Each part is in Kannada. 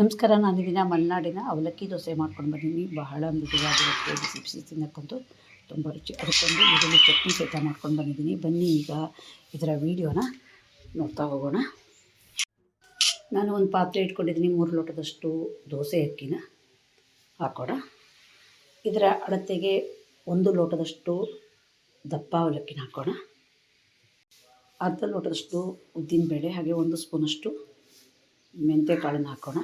ನಮಸ್ಕಾರ, ನಾನು ದಿನ ಮಲೆನಾಡಿನ ಅವಲಕ್ಕಿ ದೋಸೆ ಮಾಡ್ಕೊಂಡು ಬಂದೀನಿ ಬಹಳ ಮೃದುವಾಗಿರುತ್ತೆ ಬಿಸಿ ಬಿಸಿ ತಿನ್ನಕ್ಕಂತೂ ತುಂಬ ರುಚಿ ಅದಕ್ಕೊಂದು ಈರುಳ್ಳಿ, ಚಟ್ನಿ ಸಹಿತ ಮಾಡ್ಕೊಂಡು ಬಂದಿದ್ದೀನಿ. ಬನ್ನಿ ಈಗ ಇದರ ವೀಡಿಯೋನ ನೋಡ್ತಾ ಹೋಗೋಣ. ನಾನು ಒಂದು ಪಾತ್ರೆ ಇಟ್ಕೊಂಡಿದ್ದೀನಿ. ಮೂರು ಲೋಟದಷ್ಟು ದೋಸೆ ಅಕ್ಕಿನ ಹಾಕೋಣ. ಇದರ ಅಳತೆಗೆ ಒಂದು ಲೋಟದಷ್ಟು ದಪ್ಪ ಅವಲಕ್ಕಿನ ಹಾಕೋಣ. ಅರ್ಧ ಲೋಟದಷ್ಟು ಉದ್ದಿನಬೇಳೆ, ಹಾಗೆ ಒಂದು ಸ್ಪೂನಷ್ಟು ಮೆಂತ್ಯ ಕಾಳನ್ನು ಹಾಕೋಣ.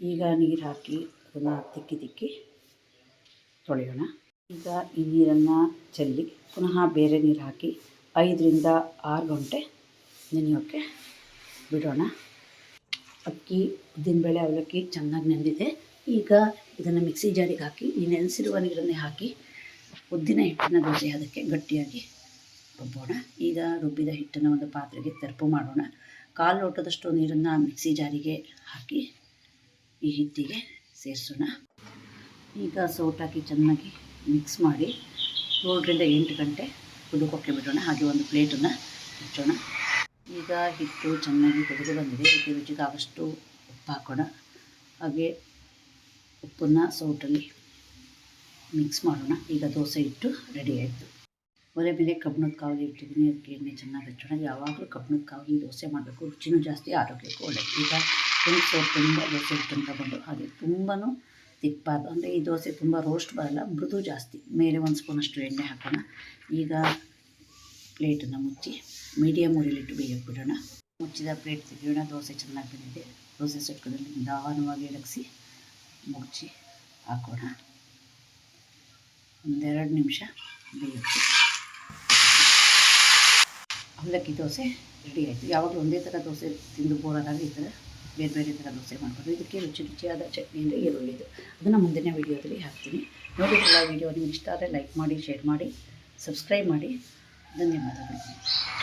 ಈಗ ನೀರು ಹಾಕಿ ಅದನ್ನು ತಿಕ್ಕಿ ತಿಕ್ಕಿ ತೊಳೆಯೋಣ. ಈಗ ಈ ನೀರನ್ನು ಚೆಲ್ಲಿ ಪುನಃ ಬೇರೆ ನೀರು ಹಾಕಿ ಐದರಿಂದ ಆರು ಗಂಟೆ ನೆನೆಯೋಕ್ಕೆ ಬಿಡೋಣ. ಅಕ್ಕಿ, ಉದ್ದಿನಬೇಳೆ, ಅವಲಕ್ಕಿ ಚೆನ್ನಾಗಿ ನೆಂದಿದೆ. ಈಗ ಇದನ್ನು ಮಿಕ್ಸಿ ಜಾರಿಗೆ ಹಾಕಿ, ಈ ನೆನೆಸಿರುವ ನೀರನ್ನೇ ಹಾಕಿ ಉದ್ದಿನ ಹಿಟ್ಟಿನ ದೋಸೆ ಅದಕ್ಕೆ ಗಟ್ಟಿಯಾಗಿ ರುಬ್ಬೋಣ. ಈಗ ರುಬ್ಬಿದ ಹಿಟ್ಟನ್ನು ಒಂದು ಪಾತ್ರೆಗೆ ತೆರಪು ಮಾಡೋಣ. ಕಾಲು ಲೋಟದಷ್ಟು ನೀರನ್ನು ಮಿಕ್ಸಿ ಜಾರಿಗೆ ಹಾಕಿ ಈ ಹಿಟ್ಟಿಗೆ ಸೇರಿಸೋಣ. ಈಗ ಸೌಟಾಕಿ ಚೆನ್ನಾಗಿ ಮಿಕ್ಸ್ ಮಾಡಿ ಏಳರಿಂದ ಎಂಟು ಗಂಟೆ ಕುದುಕೋಕ್ಕೆ ಬಿಡೋಣ. ಹಾಗೆ ಒಂದು ಪ್ಲೇಟನ್ನು ಹಚ್ಚೋಣ. ಈಗ ಹಿಟ್ಟು ಚೆನ್ನಾಗಿ ಕುದಿದು ಬಂದಿದೆ. ಇದಕ್ಕೆ ರುಚಿಗಾಗಷ್ಟು ಉಪ್ಪು ಹಾಕೋಣ. ಹಾಗೆ ಉಪ್ಪನ್ನು ಸೌಟಲ್ಲಿ ಮಿಕ್ಸ್ ಮಾಡೋಣ. ಈಗ ದೋಸೆ ಹಿಟ್ಟು ರೆಡಿ ಆಯಿತು. ಒಲೆ ಮೇಲೆ ಕಬ್ಬಣದ ಕಾವಲಿ ಇಟ್ಟಿದ್ದೀನಿ. ಅದಕ್ಕೆ ಎಣ್ಣೆ ಚೆನ್ನಾಗಿ ಹಚ್ಚೋಣ. ಯಾವಾಗಲೂ ಕಬ್ಬಣದ ಕಾವಲಿ ದೋಸೆ ಮಾಡಬೇಕು. ರುಚಿನೂ ಜಾಸ್ತಿ, ಆರೋಗ್ಯಕ್ಕೂ ಒಳ್ಳೆಯದು ಈಗ ಸ್ವಲ್ಪ ತುಂಬ ದೋಸೆ ತಗೊಂಡು, ಹಾಗೆ ತುಂಬಾ ತಿಕ್ಕಬಾರ್ದು ಅಂದರೆ ಈ ದೋಸೆ ತುಂಬ ರೋಸ್ಟ್ ಬರಲ್ಲ, ಮೃದು ಜಾಸ್ತಿ. ಮೇಲೆ ಒಂದು ಸ್ಪೂನಷ್ಟು ಎಣ್ಣೆ ಹಾಕೋಣ. ಈಗ ಪ್ಲೇಟನ್ನು ಮುಚ್ಚಿ ಮೀಡಿಯಮ್ ಉರಿಲಿಟ್ಟು ಬೇಯಕ್ಕೆ ಬಿಡೋಣ. ಮುಚ್ಚಿದ ಪ್ಲೇಟ್ ತೆಗೆಯೋಣ. ದೋಸೆ ಚೆನ್ನಾಗಿ ಬಂದಿದೆ. ದೋಸೆ ಸೊಟ್ಕದಲ್ಲಿ ನಿಧಾನವಾಗಿ ಎಳಗಿಸಿ ಮುಚ್ಚಿ ಹಾಕೋಣ. ಒಂದೆರಡು ನಿಮಿಷ ಬೇಯುತ್ತೆ ಅವಲಕ್ಕಿ ದೋಸೆ ರೆಡಿ ಆಯಿತು. ಯಾವಾಗಲೂ ಒಂದೇ ಥರ ದೋಸೆ ತಿಂದು ಬೋರಾದಾಗ ಈ ಥರ ಬೇರೆ ಬೇರೆ ಥರ ದೋಸೆ ಮಾಡ್ಬೋದು ಇದಕ್ಕೆ ರುಚಿ ರುಚಿಯಾದ ಚಟ್ನಿ ಅಂದರೆ ಈರುಳ್ಳಿದು. ಅದನ್ನು ಮುಂದಿನ ವೀಡಿಯೋದಲ್ಲಿ ಹಾಕ್ತೀನಿ. ನೋಡಿದ್ರಲ್ಲ ವೀಡಿಯೋ, ನಿಮ್ಗೆ ಇಷ್ಟ ಆದರೆ ಲೈಕ್ ಮಾಡಿ ಶೇರ್ ಮಾಡಿ ಸಬ್ಸ್ಕ್ರೈಬ್ ಮಾಡಿ. ಧನ್ಯವಾದಗಳು.